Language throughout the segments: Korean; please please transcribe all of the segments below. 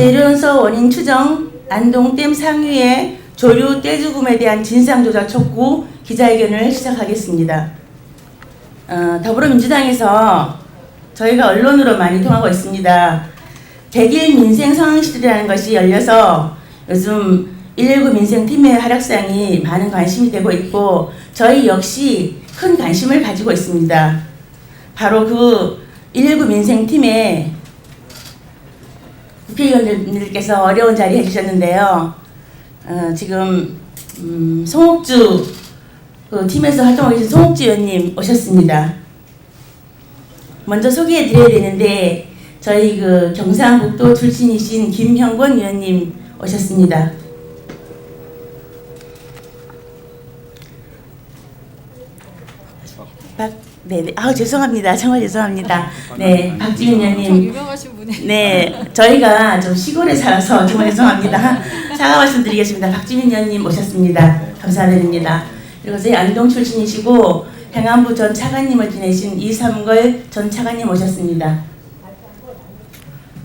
재련서 원인 추정, 안동댐 상류의 조류 떼죽음에 대한 진상조사 촉구 기자회견을 시작하겠습니다. 어, 더불어민주당에서 저희가 언론으로 많이 통하고 있습니다. 100일 민생 상황실이라는 것이 열려서 요즘 119 민생팀의 활약상이 많은 관심이 되고 있고 저희 역시 큰 관심을 가지고 있습니다. 바로 그 119 민생팀에 국회의원님들께서 어려운 자리 해주셨는데요. 어, 지금 음, 송옥주 그 팀에서 활동하고 계신 송옥주 의원님 오셨습니다. 먼저 소개해드려야 되는데 저희 그 경상북도 출신이신 김형권 의원님 오셨습니다. 박, 네, 네. 아 죄송합니다. 정말 죄송합니다. 네, 박지민 엄청 의원님. 유명하신 분이 네, 저희가 좀 시골에 살아서 정말 죄송합니다. 사과 말씀드리겠습니다. 박지민 의원님 오셨습니다. 감사드립니다. 그리고 저희 안동 출신이시고 행안부 전 차관님을 지내신 이삼걸 전 차관님 오셨습니다.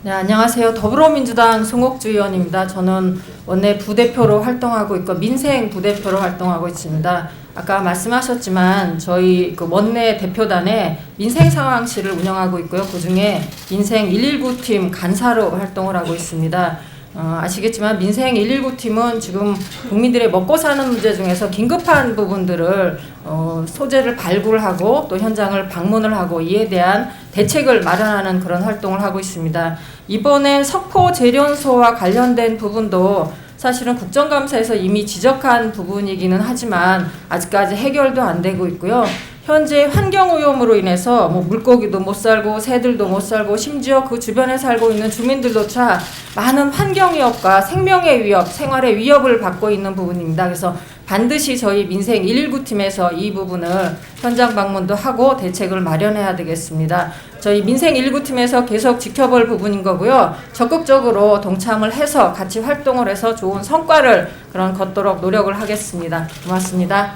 네, 안녕하세요. 더불어민주당 송옥주 의원입니다. 저는 원내 부대표로 활동하고 있고 민생 부대표로 활동하고 있습니다. 아까 말씀하셨지만 저희 그 원내 대표단에 민생 상황실을 운영하고 있고요. 그 중에 민생 119 팀 간사로 활동을 하고 있습니다. 어, 아시겠지만 민생 119팀은 지금 국민들의 먹고 사는 문제 중에서 긴급한 부분들을 어, 소재를 발굴하고 또 현장을 방문을 하고 이에 대한 대책을 마련하는 그런 활동을 하고 있습니다. 이번에 석포 재련소와 관련된 부분도 사실은 국정감사에서 이미 지적한 부분이기는 하지만 아직까지 해결도 안 되고 있고요. 현재 환경 오염으로 인해서 뭐 물고기도 못 살고 새들도 못 살고 심지어 그 주변에 살고 있는 주민들조차 많은 환경 위협과 생명의 위협, 생활의 위협을 받고 있는 부분입니다. 그래서 반드시 저희 민생 119팀에서 이 부분을 현장 방문도 하고 대책을 마련해야 되겠습니다. 저희 민생 119팀에서 계속 지켜볼 부분인 거고요. 적극적으로 동참을 해서 같이 활동을 해서 좋은 성과를 그런 걷도록 노력을 하겠습니다. 고맙습니다.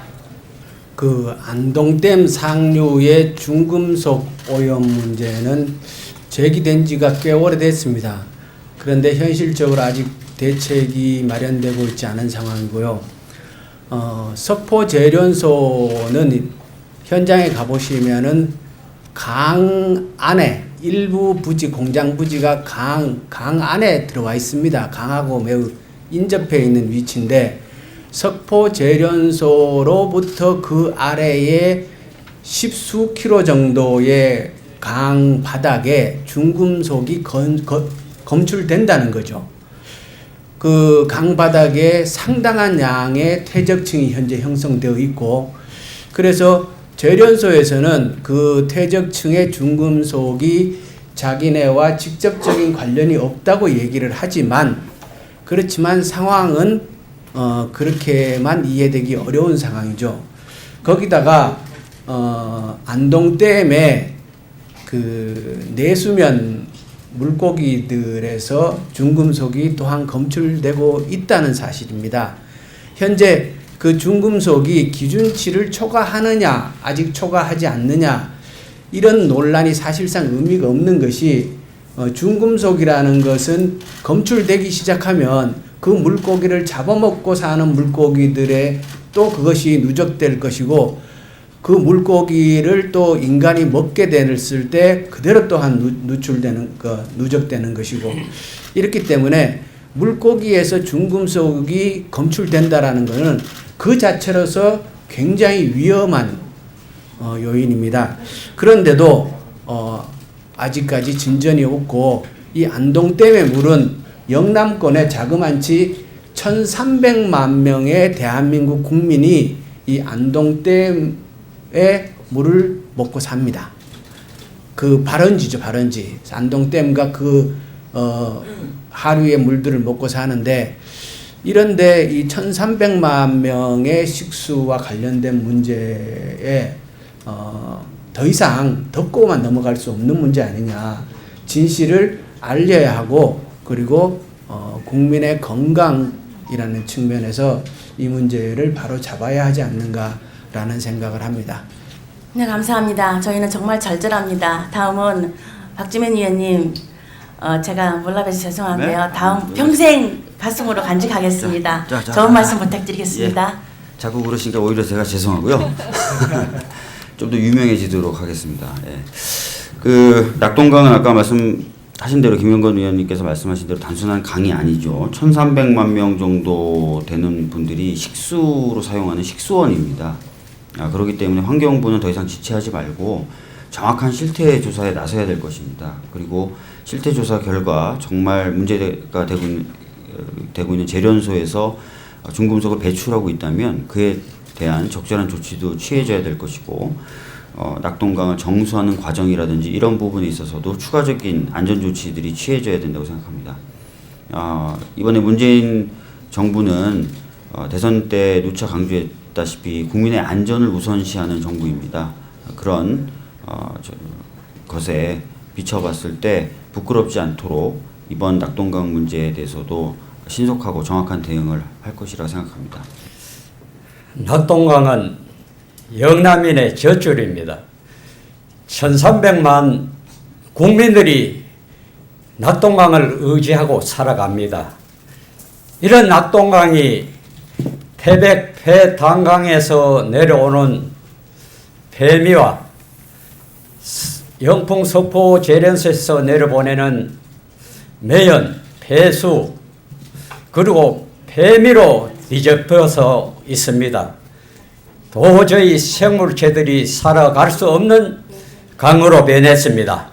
그 안동댐 상류의 중금속 오염 문제는 제기된 지가 꽤 오래됐습니다. 그런데 현실적으로 아직 대책이 마련되고 있지 않은 상황이고요. 어, 석포 재련소는 현장에 가보시면은 강 안에 일부 부지 공장 부지가 강, 강 안에 들어와 있습니다. 강하고 매우 인접해 있는 위치인데 석포 재련소로부터 그 아래에 십수 킬로 정도의 강 바닥에 중금속이 건, 거, 검출된다는 거죠. 그 강 바닥에 상당한 양의 퇴적층이 현재 형성되어 있고 그래서 재련소에서는 그 퇴적층의 중금속이 자기네와 직접적인 관련이 없다고 얘기를 하지만 그렇지만 상황은 어 그렇게만 이해되기 어려운 상황이죠. 거기다가 어 안동댐에 그 내수면 물고기들에서 중금속이 또한 검출되고 있다는 사실입니다. 현재 그 중금속이 기준치를 초과하느냐, 아직 초과하지 않느냐, 이런 논란이 사실상 의미가 없는 것이 어, 중금속이라는 것은 검출되기 시작하면 그 물고기를 잡아먹고 사는 물고기들의 또 그것이 누적될 것이고 그 물고기를 또 인간이 먹게 됐을 때 그대로 또한 누, 누출되는 거 누적되는 것이고 이렇기 때문에 물고기에서 중금속이 검출된다라는 것은 그 자체로서 굉장히 위험한 어, 요인입니다. 그런데도 어, 아직까지 진전이 없고 이 안동댐의 물은 영남권의 자그만치 1,300만 명의 대한민국 국민이 이 안동댐 의 물을 먹고 삽니다. 그 발원지죠, 발원지. 안동댐과 그, 어, 하류의 물들을 먹고 사는데, 이런데 이 1,300만 명의 식수와 관련된 문제에, 어, 더 이상 덮고만 넘어갈 수 없는 문제 아니냐. 진실을 알려야 하고, 그리고, 어, 국민의 건강이라는 측면에서 이 문제를 바로 잡아야 하지 않는가. 라는 생각을 합니다. 네, 감사합니다. 저희는 정말 절절합니다. 다음은 박지민 의원님, 어, 제가 몰라봬서 죄송한데요. 네? 다음 평생 가슴으로 간직하겠습니다. 자, 자, 자. 좋은 말씀 부탁드리겠습니다. 자꾸 그러시니까 오히려 제가 죄송하고요. 좀 더 유명해지도록 하겠습니다. 예. 그 낙동강은 아까 말씀하신 대로 김영건 의원님께서 말씀하신 대로 단순한 강이 아니죠. 1,300만 명 정도 되는 분들이 식수로 사용하는 식수원입니다. 아, 그렇기 때문에 환경부는 더 이상 지체하지 말고 정확한 실태 조사에 나서야 될 것입니다. 그리고 실태 조사 결과 정말 문제가 되고 어, 되고 있는 재련소에서 중금속을 배출하고 있다면 그에 대한 적절한 조치도 취해져야 될 것이고 어, 낙동강을 정수하는 과정이라든지 이런 부분에 있어서도 추가적인 안전 조치들이 취해져야 된다고 생각합니다. 아, 이번에 문재인 정부는 어, 대선 때 누차 강조했 다시피 국민의 안전을 우선시하는 정부입니다. 그런 어, 저, 것에 비춰봤을 때 부끄럽지 않도록 이번 낙동강 문제에 대해서도 신속하고 정확한 대응을 할 것이라 생각합니다. 낙동강은 영남인의 젖줄입니다. 1300만 국민들이 낙동강을 의지하고 살아갑니다. 이런 낙동강이 태백 폐단강에서 내려오는 폐미와 영풍 석포 재련소에서 내려보내는 매연, 폐수, 그리고 폐미로 뒤집혀서 있습니다. 도저히 생물체들이 살아갈 수 없는 강으로 변했습니다.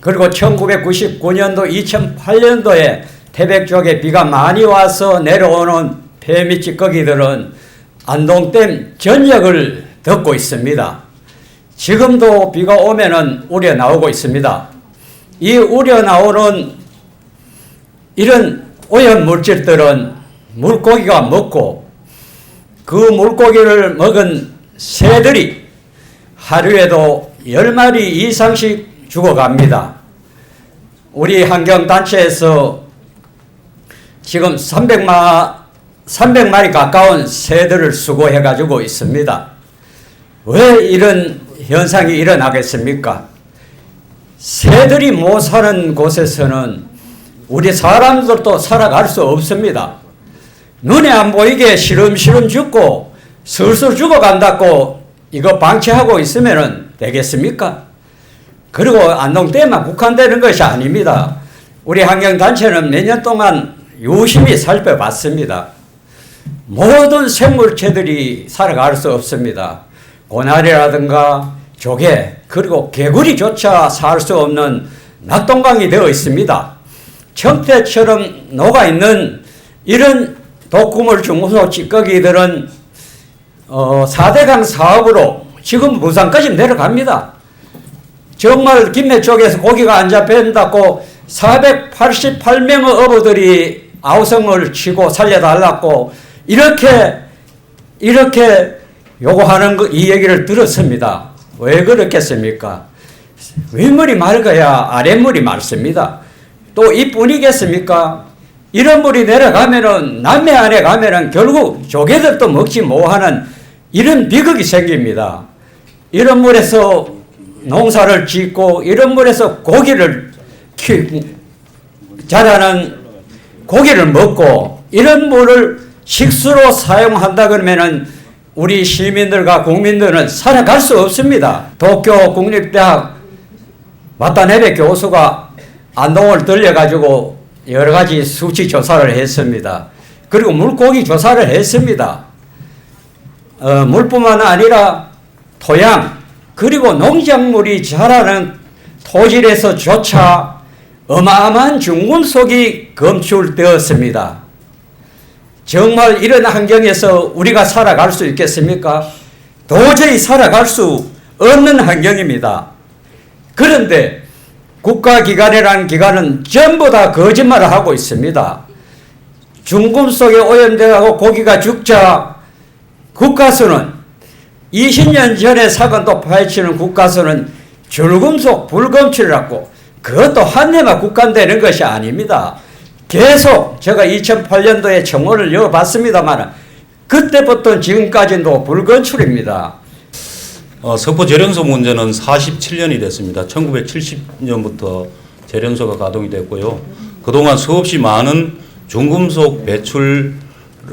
그리고 1999년도, 2008년도에 태백 쪽에 비가 많이 와서 내려오는 폐미 찌꺼기들은 안동댐 전역을 덮고 있습니다. 지금도 비가 오면은 우려 나오고 있습니다. 이 우려 나오는 이런 오염 물질들은 물고기가 먹고 그 물고기를 먹은 새들이 하루에도 10마리 이상씩 죽어갑니다. 우리 환경단체에서 지금 300마, 300마리 가까운 새들을 수거해 가지고 있습니다. 왜 이런 현상이 일어나겠습니까? 새들이 못 사는 곳에서는 우리 사람들도 살아갈 수 없습니다. 눈에 안 보이게 시름시름 죽고 슬슬 죽어간다고 이거 방치하고 있으면 되겠습니까? 그리고 안동댐만 국한되는 것이 아닙니다. 우리 환경단체는 몇 년 동안 유심히 살펴봤습니다. 모든 생물체들이 살아갈 수 없습니다. 고나리라든가 조개 그리고 개구리조차 살 수 없는 낙동강이 되어 있습니다. 청태처럼 녹아 있는 이런 독극물 중소 찌꺼기들은 어, 4대강 사업으로 지금 부산까지 내려갑니다. 정말 김해 쪽에서 고기가 안 잡힌다고 488명의 어부들이 아우성을 치고 살려달라고 이렇게 이렇게 요구하는 거, 이 얘기를 들었습니다. 왜 그렇겠습니까? 윗물이 맑아야 아랫물이 맑습니다. 또 이뿐이겠습니까? 이런 물이 내려가면은 남해 안에 가면은 결국 조개들도 먹지 못하는 이런 비극이 생깁니다. 이런 물에서 농사를 짓고 이런 물에서 고기를 키 자라는 고기를 먹고 이런 물을 식수로 사용한다 그러면은 우리 시민들과 국민들은 살아갈 수 없습니다. 도쿄 국립대학 마타네베 교수가 안동을 들려가지고 여러 가지 수치 조사를 했습니다. 그리고 물고기 조사를 했습니다. 어, 물뿐만 아니라 토양 그리고 농작물이 자라는 토질에서조차 어마어마한 중금속이 검출되었습니다. 정말 이런 환경에서 우리가 살아갈 수 있겠습니까? 도저히 살아갈 수 없는 환경입니다. 그런데 국가기관이라는 기관은 전부 다 거짓말을 하고 있습니다. 중금 속에 오염되고 고기가 죽자 국가수는 20년 전에 사건도 파헤치는 국가수는 줄금속 불검출이라고 그것도 한 해만 국간되는 것이 아닙니다. 계속 제가 2008년도에 청원을 열어봤습니다만 그때부터 지금까지도 불건출입니다. 어, 석포 재련소 문제는 47년이 됐습니다. 1970년부터 재련소가 가동이 됐고요. 그동안 수없이 많은 중금속 배출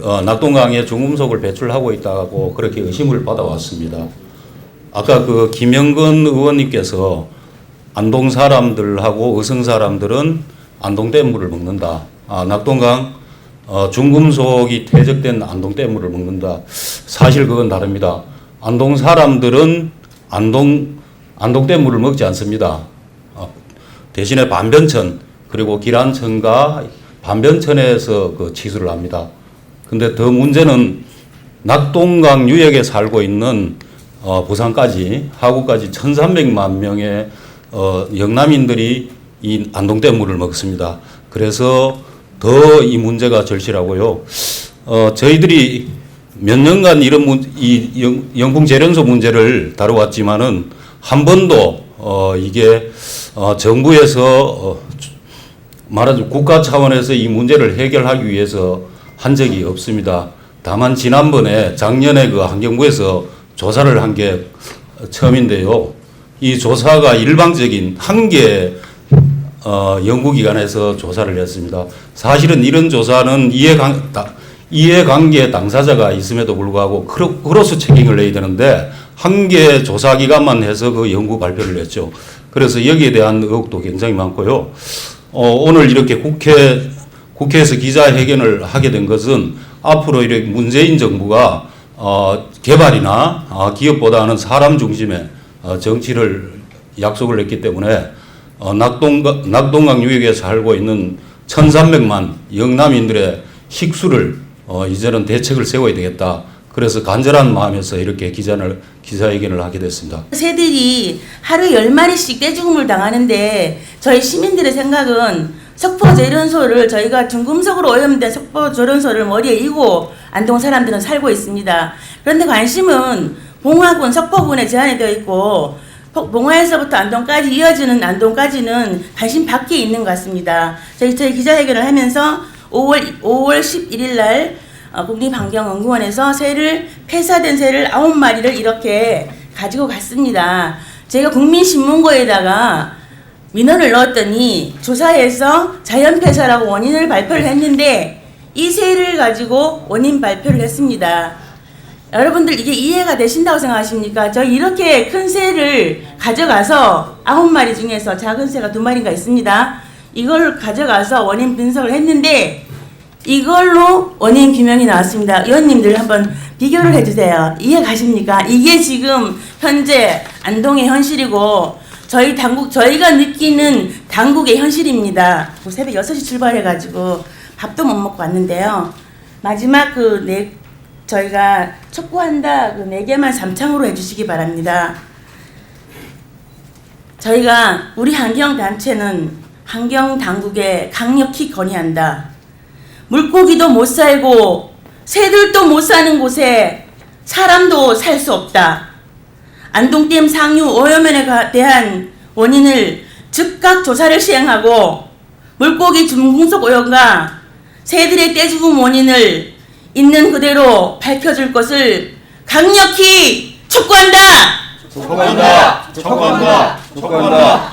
어, 낙동강에 중금속을 배출하고 있다고 그렇게 의심을 받아왔습니다. 아까 그 김영건 의원님께서 안동 사람들하고 의성 사람들은 안동댐 물을 먹는다. 아, 낙동강 어, 중금속이 퇴적된 안동댐 물을 먹는다. 사실 그건 다릅니다. 안동 사람들은 안동 안동댐 물을 먹지 않습니다. 어, 대신에 반변천 그리고 기란천과 반변천에서 그 치수를 합니다. 근데 더 문제는 낙동강 유역에 살고 있는 어, 부산까지 하구까지 1,300만 명의 어, 영남인들이 이 안동댐 물을 먹습니다. 그래서 더 이 문제가 절실하고요. 어, 저희들이 몇 년간 이런 문, 이 영, 영풍 재련소 문제를 다뤄왔지만은 한 번도 어, 이게 어, 정부에서 어, 말하자면 국가 차원에서 이 문제를 해결하기 위해서 한 적이 없습니다. 다만 지난번에 작년에 그 환경부에서 조사를 한 게 처음인데요. 이 조사가 일방적인 한 개 어, 연구기관에서 조사를 했습니다. 사실은 이런 조사는 이해관, 다- 이해관계 당사자가 있음에도 불구하고 크로, 크로스 체킹을 내야 되는데 한 개 조사기관만 해서 그 연구 발표를 했죠. 그래서 여기에 대한 의혹도 굉장히 많고요. 어, 오늘 이렇게 국회, 국회에서 기자회견을 하게 된 것은 앞으로 이렇게 문재인 정부가 어, 개발이나 어, 기업보다는 사람 중심의 어, 정치를 약속을 했기 때문에 어, 낙동강, 낙동강 유역에 살고 있는 1,300만 영남인들의 식수를 어, 이제는 대책을 세워야 되겠다. 그래서 간절한 마음에서 이렇게 기자를, 기자회견을 하게 됐습니다. 새들이 하루에 열 마리씩 떼죽음을 당하는데 저희 시민들의 생각은 석포 재련소를 저희가 중금속으로 오염된 석포 재련소를 머리에 이고 안동 사람들은 살고 있습니다. 그런데 관심은 봉화군 석포군에 제한이 되어 있고 포- 봉화에서부터 안동까지 이어지는 안동까지는 관심 밖에 있는 것 같습니다. 저희 저희 기자회견을 하면서 5월 5월 11일 날 어, 국립환경연구원에서 새를 폐사된 새를 아홉 마리를 이렇게 가지고 갔습니다. 제가 국민신문고에다가 민원을 넣었더니 조사해서 자연 폐사라고 원인을 발표를 했는데 이 새를 가지고 원인 발표를 했습니다. 여러분들 이게 이해가 되신다고 생각하십니까? 저 이렇게 큰 새를 가져가서 아홉 마리 중에서 작은 새가 두 마리가 있습니다. 이걸 가져가서 원인 분석을 했는데 이걸로 원인 규명이 나왔습니다. 의원님들 한번 비교를 해주세요. 이해 가십니까? 이게 지금 현재 안동의 현실이고 저희 당국 저희가 느끼는 당국의 현실입니다. 뭐 새벽 6시 출발해가지고 밥도 못 먹고 왔는데요. 마지막 그네 저희가 촉구한다 그네 개만 삼창으로 해주시기 바랍니다. 저희가 우리 환경 단체는 환경 당국에 강력히 건의한다. 물고기도 못 살고 새들도 못 사는 곳에 사람도 살 수 없다. 안동댐 상류 오염면에 가- 대한 원인을 즉각 조사를 시행하고 물고기 중금속 오염과 새들의 떼죽음 원인을 있는 그대로 밝혀줄 것을 강력히 촉구한다. 촉구한다! 촉구한다! 촉구한다!